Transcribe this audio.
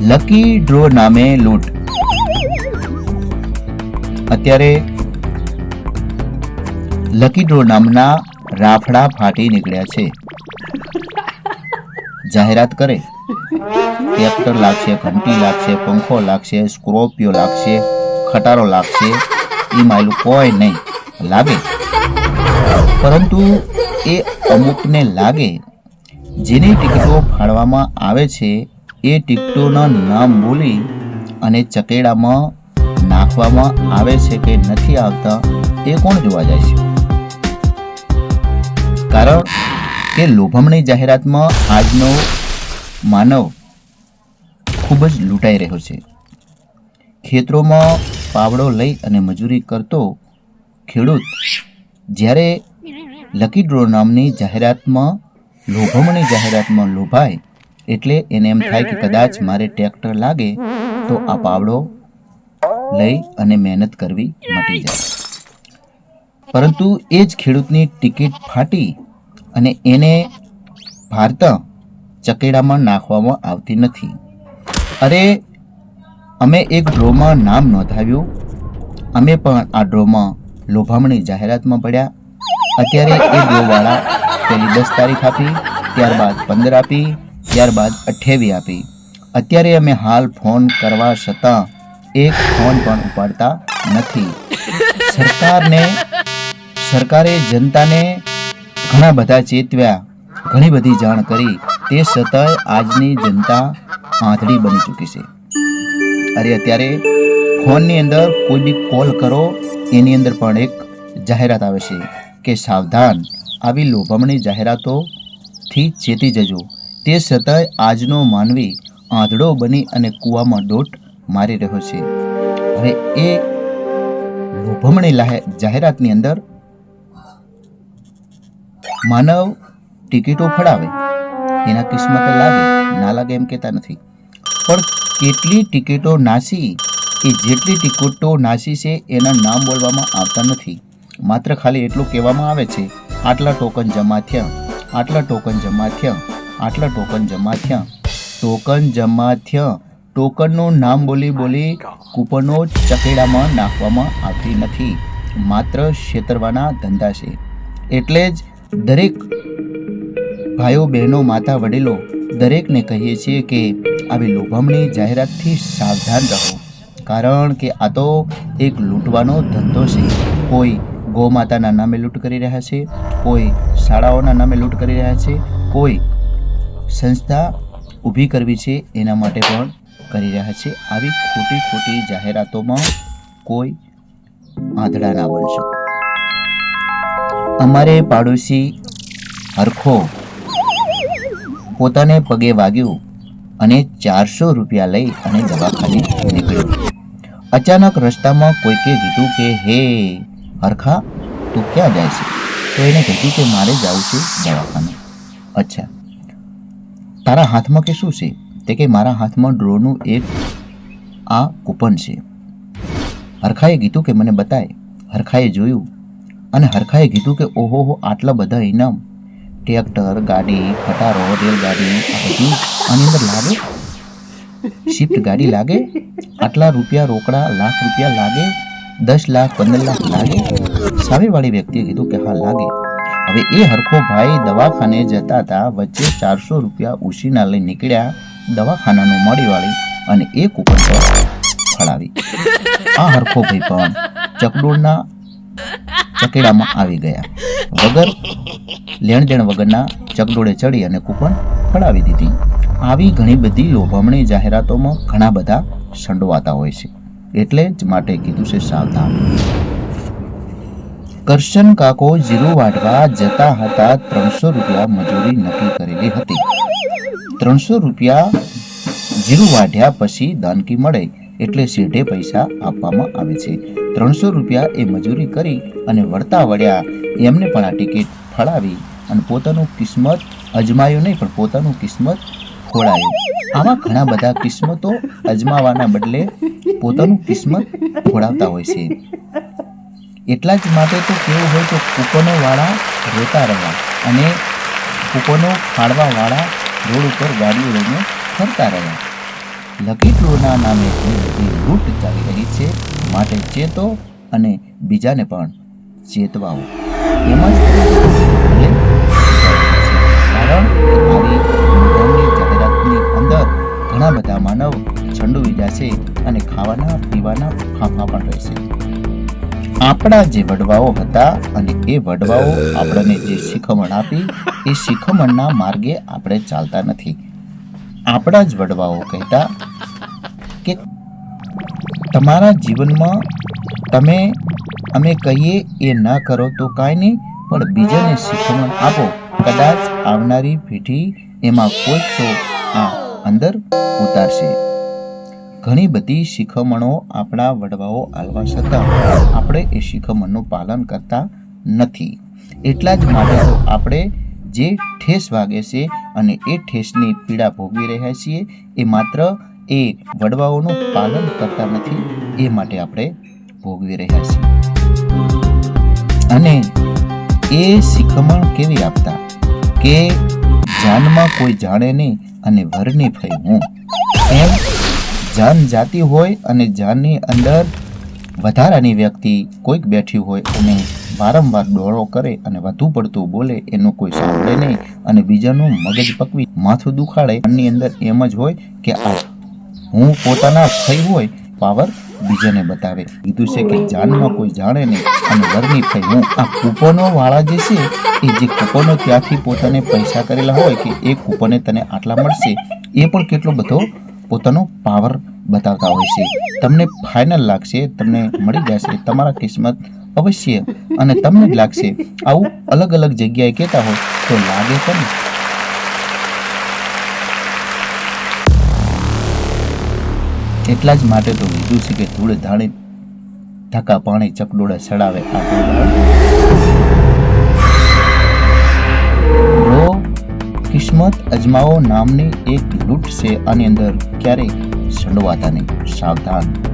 Lucky draw નામે લૂંટ અત્યારે લકી ડ્રો નામના રાફડા ફાટી નીકળ્યા છે. જાહેરાત કરે. ટ્રેક્ટર લાગશે, ઘંટી લાગશે, પંખો લાગશે સ્કોર્પિયો લાગશે, ખટારો લાગશે. એ માયલું કોઈ નહીં. લાગે. પરંતુ એ અમુકને લાગે. જેની ટિકિટો ફાળવામાં આવે છે એ ટિકટોના નામ બોલી અને ચકેડામાં નાખવામાં આવે છે કે નથી આવતા એ કોણ જોવા જાય છે? કારણ કે લોભમણી જાહેરાતમાં આજનો માનવ ખૂબ જ લૂંટાઈ રહ્યો છે. ખેતરોમાં પાવડો લઈ અને મજૂરી કરતો ખેડૂત જ્યારે લકી ડ્રો નામની જાહેરાતમાં, લોભમણી જાહેરાતમાં લોભાય એટલે એને એમ થાય કે કદાચ મારે ટ્રેક્ટર લાગે તો આ પાવડો લઈ અને મહેનત કરવી મટી જાય. પરંતુ એ જ ખેડૂતની ટિકિટ ફાટી અને એને ભારતા ચકેડામાં નાખવામાં આવતી નથી. અરે, અમે એક ડ્રોમાં નામ નોંધાવ્યું. અમે પણ આ ડ્રોમાં લોભામણી જાહેરાતમાં પડ્યા. અત્યારે એ ડ્રોવાળા પહેલી દસ તારીખ આપી, ત્યારબાદ પંદર આપી ત્યારબાદ અઠેવી આપી. અત્યારે અમે હાલ ફોન કરવા છતાં એક ફોન પણ ઉપાડતા નથી. સરકારને, સરકારે જનતાને ઘણા બધા ચેતવ્યા, ઘણી બધી જાણ કરી. તે છતાંય આજની જનતા આંધળી બની ચૂકી છે. અરે અત્યારે ફોનની અંદર કોઈ બી કોલ કરો, એની અંદર પણ એક જાહેરાત આવે છે કે સાવધાન, આવી લોભામણી જાહેરાતોથી ચેતી જજો. તે છતાંય આજનો માનવી આંધળો બની અને કૂવામાં દોટ મારી રહ્યો છે. હવે એ લોભમણી જાહેરાતની અંદર માનવ ટિકિટો ફળાવે એના કિસ્મત લાગે, ના લાગે એમ કહેતા નથી. પણ કેટલી ટિકિટો નાસી એ જેટલી ટિકિટો નાસી છે એના નામ બોલવામાં આવતા નથી. માત્ર ખાલી એટલું કહેવામાં આવે છે, આટલા ટોકન જમા થયા, આટલા ટોકન જમા થયા આટલા ટોકન જમા થયા. ટોકન જમા થયા. ટોકનનું નામ બોલી બોલી કૂપનો ચકેડામાં નાખવામાં આવતી નથી. માત્ર છેતરવાના ધંધા છે. એટલે જ દરેક ભાઈઓ બહેનો માતા વડીલો દરેકને કહીએ છીએ કે આવી લોભામણી જાહેરાતથી સાવધાન રહો. કારણ કે આ તો એક લૂંટવાનો ધંધો છે. કોઈ ગૌમાતાના નામે લૂંટ કરી રહ્યા છે. કોઈ શાળાઓના નામે લૂંટ કરી રહ્યા છે. કોઈ સંસ્થા ઊભી કરવી છે, એના માટે પણ કરી રહ્યા છે. આવી ખોટી ખોટી જાહેરાતોમાં કોઈ આંધળા ના બનશો અમારે પાડોશી હરખો પોતાને પગે વાગ્યું અને ચારસો રૂપિયા લઈ અને દવાખાને નીકળ્યો. અચાનક રસ્તામાં કોઈકે કીધું કે, હે, હરખા, તું ક્યાં જાય છે? તો એને કીધું કે, મારે જવું છે દવાખાને. અચ્છા. તારા હાથમાં કે શું છે? તે કે મારા હાથમાં ડ્રોનું એક આ કૂપન છે. હરખાએ કીધું કે મને બતાય. હરખાએ જોયું. અને હરખાએ કીધું કે ઓહો હો, આટલા બધા ઇનામ. ટ્રેક્ટર, ગાડી ખટારો રેલગાડી, આ બધું આની અંદર લાગે? શિફ્ટ ગાડી લાગે? આટલા રૂપિયા રોકડા, લાખ રૂપિયા લાગે? દસ લાખ, પંદર લાખ લાગે? સામેવાળી વ્યક્તિએ કીધું કે હા, લાગે. હવે એ હરખો ભાઈ દવાખાને જતા હતા વચ્ચે ચારસો રૂપિયા ઉછીના લઈ નીકળ્યા દવાખાનાનું મળી વાળી અને એ કૂપન પર ફળાવી. આ હરખો ભાઈ પણ ચકડોળના ચકેડામાં આવી ગયા. વગર લેણ દેણ વગરના ચકડોળે ચડી અને કૂપન ફળાવી દીધી. આવી ઘણી બધી લોભામણી જાહેરાતોમાં ઘણા બધા સંડવાતા હોય છે. એટલે જ માટે કીધું છે સાવધાન. કરશન કાકો જીરું વાટવા જતા હતા ત્રણસો રૂપિયા મજૂરી નક્કી કરેલી હતી. ત્રણસો રૂપિયા જીરું વાઢ્યા પછી દાનકી મળે એટલે સીધે પૈસા આપવામાં આવે છે. ત્રણસો રૂપિયા એ મજૂરી કરી અને વળતા વળ્યા એમને પણ આ ટિકિટ ફળાવી અને પોતાનું કિસ્મત અજમાયું નહીં, પણ પોતાનું કિસ્મત ખોળાયું. આવા ઘણા બધા કિસ્મતો અજમાવાના બદલે પોતાનું કિસ્મત ખોળાવતા હોય છે. એટલા જ માટે તો કેવું હોય તો કૂપનોવાળા રોતા રહ્યા અને કૂપનો ફાળવાવાળા રોડ ઉપર ગાડીઓ લઈને ફરતા રહ્યા. લકીટોના નામે ઘણી બધી લૂંટ ચાલી રહી છે, માટે ચેતો અને બીજાને પણ ચેતવાઓ. એમ જ અંદર ઘણા બધા માનવ છંડુઈ છે અને ખાવાના, પીવાના ફાંફા પણ રહેશે આપણા જે વડવાઓ હતા અને એ વડવાઓ આપણને જે શિખમણ આપી એ શિખમણના માર્ગે આપણે ચાલતા નથી. આપણા જ વડવાઓ કહેતા કે તમારા જીવનમાં તમે અમે કહીએ એ ન કરો તો કાંઈ નહીં પણ બીજાને શિખમણ આપો. કદાચ આવનારી પેઢી એમાં કોઈક તો આ અંદર ઉતારશે. ઘણી બધી શિખમણો આપણા વડવાઓ આલવા છતાં આપણે એ શિખમણનું પાલન કરતા નથી. એટલા જ માટે આપણે જે ઠેસ વાગે છે અને એ ઠેસની પીડા ભોગવી રહ્યા છીએ, એ માત્ર એ વડવાઓનું પાલન કરતા નથી, એ માટે આપણે ભોગવી રહ્યા છીએ. અને એ શિખમણ કેવી આપતા? કે જાનમાં કોઈ જાણે નહીં અને વરની ફઈ હું. એમ જાન જાતી હોય અને જાનની અંદર વધારાની વ્યક્તિ કોઈક બેઠી હોય અને વારંવાર ડોળો કરે અને વધુ પડતું બોલે, એનું કોઈ સાંભળે નહીં અને બીજાનું મગજ પકવી માથું દુખાડે. એની અંદર એમ જ હોય કે આ હું પોતાના થઈ હોય, પાવર બીજાને બતાવે. કીધું છે કે જાનમાં કોઈ જાણે નહીં અને વરની થઈ. હું આ કૂપનો વાળા જે છે, એ જે કૂપનો ત્યાંથી પોતાને પૈસા કરેલા હોય કે એ કૂપને તને આટલા મળશે, એ પણ કેટલો બધો પોતાનો પાવર બતાવતા હોય છે. તમને ફાઇનલ લાગશે, તમને મળી જશે, તમારા કિસ્મત અવશ્ય. અને તમને જ લાગશે, આવું અલગ અલગ જગ્યાએ કહેતા હોય તો લાગે પણ એટલા જ માટે તો કીધું છે કે ધૂળ ધાણી ધક્કા પાણી, ચકડોળા ચડાવે આ કિસ્મત અજમાવો નામની એક લૂંટ છે આની અંદર ક્યારેય સંડવાતા નહીં. સાવધાન.